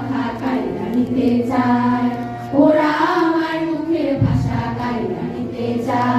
কথা কাইরা নিতে চায়। ওরা আমার মুখের ভাষা কাইরা নিতে চায়।